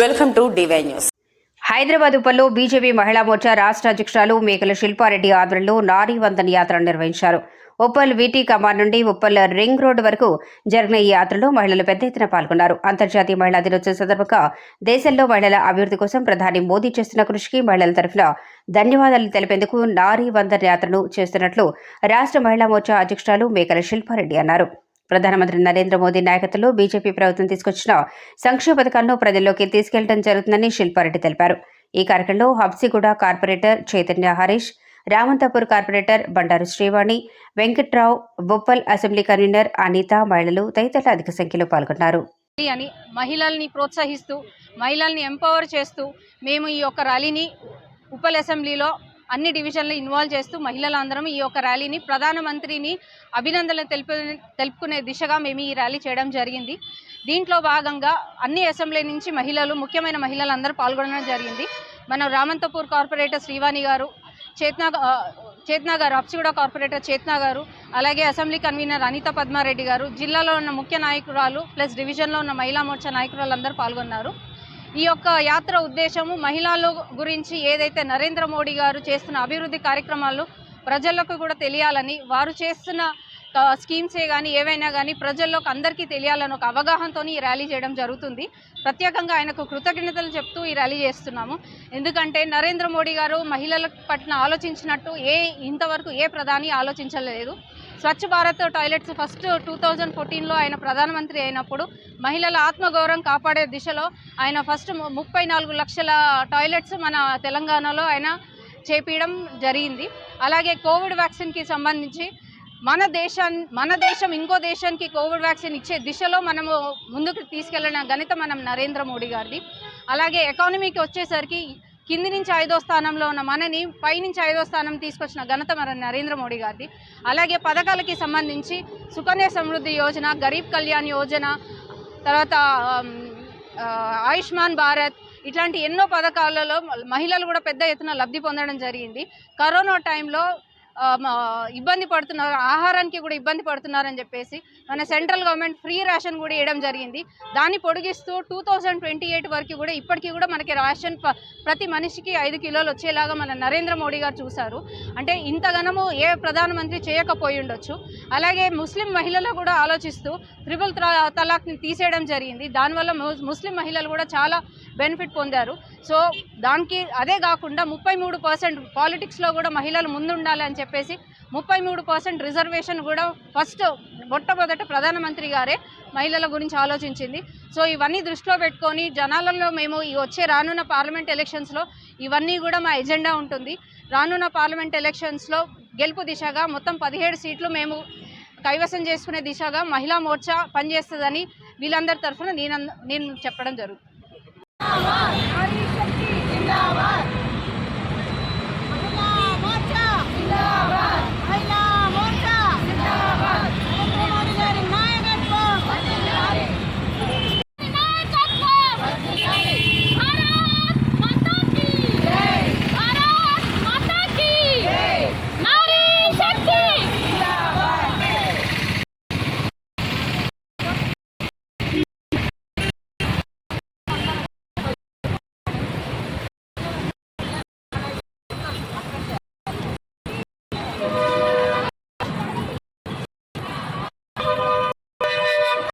Welcome to DY news. Hyderabad ఉపల్లో BJP Mahila Morcha రాష్ట్ర అధ్యక్షురాలు మేకల శిల్పారెడ్డి ఆధ్వర్యంలో నారీ వందన్ యాత్ర నిర్వహించారు. ఉప్పల్ వీటీ కమాన్ నుండి ఉప్పల్ రింగ్ రోడ్డు వరకు జరిగిన ఈ యాత్రలో మహిళలు పెద్ద ఎత్తున పాల్గొన్నారు. అంతర్జాతీయ మహిళా దినోత్సవం సందర్భంగా దేశంలో మహిళల అభివృద్ధి కోసం ప్రధాని మోదీ చేస్తున్న కృషికి మహిళల తరఫున ధన్యవాదాలు తెలిపేందుకు నారీ వందన్ యాత్రను చేస్తున్నట్లు రాష్ట్ర మహిళా మోర్చా అధ్యక్షురాలు మేకల శిల్పారెడ్డి అన్నారు. ప్రధానమంత్రి నరేంద్ర మోదీ నాయకత్వంలో బీజేపీ ప్రభుత్వం తీసుకొచ్చిన సంక్షేమ పథకాలను ప్రజల్లోకి తీసుకెళ్ళడం జరుగుతుందని శిల్పారెడ్డి తెలిపారు. ఈ కార్యక్రమంలో Habsiguda corporator Chaitanya Harish Ramanthapur corporator Bandaru Srivani Venkatrao Boppal assembly convenor Anitha మహిళలు తదితరులు అధిక సంఖ్యలో పాల్గొన్నారు. అని మహిళల్ని ప్రోత్సహిస్తూ మహిళల్ని ఎంపవర్ చేస్తూ మేము ఈ యొక్క ర్యాలీని ఉపల్ అసెంబ్లీలో అన్ని డివిజన్లు ఇన్వాల్వ్ చేస్తూ మహిళలందరం ఈ యొక్క ర్యాలీని ప్రధానమంత్రిని అభినందనలు తెలుపు తెలుపుకునే దిశగా మేము ఈ ర్యాలీ చేయడం జరిగింది. దీంట్లో భాగంగా అన్ని అసెంబ్లీ నుంచి మహిళలు ముఖ్యమైన మహిళలందరూ పాల్గొనడం జరిగింది. మన రామంతపూర్ కార్పొరేటర్ శ్రీవాణి గారు చేత్నా చేత్నా గారు అప్సిగూడ కార్పొరేటర్ చేత్నా గారు అలాగే అసెంబ్లీ కన్వీనర్ అనిత పద్మారెడ్డి గారు జిల్లాలో ఉన్న ముఖ్య నాయకురాలు ప్లస్ డివిజన్లో ఉన్న మహిళా మోర్చా నాయకురాలు అందరూ పాల్గొన్నారు. ఈ యొక్క యాత్ర ఉద్దేశము మహిళల గురించి ఏదైతే నరేంద్ర మోడీ గారు చేస్తున్న అభివృద్ధి కార్యక్రమాలు ప్రజలకు కూడా తెలియాలని వారు చేస్తున్న స్కీమ్సే కానీ ఏవైనా కానీ ప్రజల్లోకి అందరికీ తెలియాలని ఒక అవగాహనతో ఈ ర్యాలీ చేయడం జరుగుతుంది. ప్రత్యేకంగా ఆయనకు కృతజ్ఞతలు చెప్తూ ఈ ర్యాలీ చేస్తున్నాము. ఎందుకంటే నరేంద్ర మోడీ గారు మహిళల పట్ల ఆలోచించినట్టు ఏ ఇంతవరకు ఏ ప్రధాని ఆలోచించలేదు. Swachh Bharat toilets first two thousand ఫోర్టీన్లో ఆయన ప్రధానమంత్రి అయినప్పుడు మహిళల ఆత్మగౌరవం కాపాడే దిశలో ఆయన ఫస్ట్ ముప్పై నాలుగు లక్షల టాయిలెట్స్ మన తెలంగాణలో ఆయన చేపించడం జరిగింది. అలాగే కోవిడ్ వ్యాక్సిన్కి సంబంధించి మన దేశం మన దేశం ఇంకో దేశానికి కోవిడ్ వ్యాక్సిన్ ఇచ్చే దిశలో మనము ముందుకు తీసుకెళ్ళిన ఘనత మనం నరేంద్ర మోడీ గారిది. అలాగే ఎకానమీకి వచ్చేసరికి కింది నుంచి ఐదో స్థానంలో ఉన్న మనని పైనుంచి ఐదో స్థానం తీసుకొచ్చిన ఘనత మన నరేంద్ర మోడీ గారిది. అలాగే పథకాలకి సంబంధించి సుకన్య సమృద్ధి యోజన గరీబ్ కళ్యాణ్ యోజన తర్వాత ఆయుష్మాన్ భారత్ ఇట్లాంటి ఎన్నో పథకాలలో మహిళలు కూడా పెద్ద ఎత్తున లబ్ధి పొందడం జరిగింది. కరోనా టైంలో ఇబ్బంది పడుతున్నారు ఆహారానికి కూడా ఇబ్బంది పడుతున్నారని చెప్పేసి మన సెంట్రల్ గవర్నమెంట్ ఫ్రీ రేషన్ కూడా ఇవ్వడం జరిగింది. దాన్ని పొడిగిస్తూ టూ థౌజండ్ ట్వంటీ ఎయిట్ వరకు కూడా ఇప్పటికీ కూడా మనకి రేషన్ ప- ప్రతి మనిషికి ఐదు కిలోలు వచ్చేలాగా మన నరేంద్ర మోడీ గారు చూశారు. అంటే ఇంతగనము ఏ ప్రధానమంత్రి చేయకపోయి ఉండొచ్చు. అలాగే ముస్లిం మహిళలు కూడా ఆలోచిస్తూ త్రిపుల్ తలాక్ని తీసేయడం జరిగింది. దానివల్ల ముస్లిం మహిళలు కూడా చాలా బెనిఫిట్ పొందారు. సో దానికి అదే కాకుండా ముప్పై మూడు పర్సెంట్ పాలిటిక్స్లో కూడా మహిళలు ముందుండాలి అని చెప్పేసి ముప్పై మూడు పర్సెంట్ రిజర్వేషన్ కూడా ఫస్ట్ మొట్టమొదట ప్రధానమంత్రి గారే మహిళల గురించి ఆలోచించింది. సో ఇవన్నీ దృష్టిలో పెట్టుకొని జనాలలో మేము ఈ వచ్చే రానున్న పార్లమెంట్ ఎలక్షన్స్లో ఇవన్నీ కూడా మా ఎజెండా ఉంటుంది. రానున్న పార్లమెంట్ ఎలక్షన్స్లో గెలుపు దిశగా మొత్తం పదిహేడు సీట్లు మేము కైవసం చేసుకునే దిశగా మహిళా మోర్చా పనిచేస్తుందని వీళ్ళందరి తరఫున నేను నేను చెప్పడం జరుగుతుంది.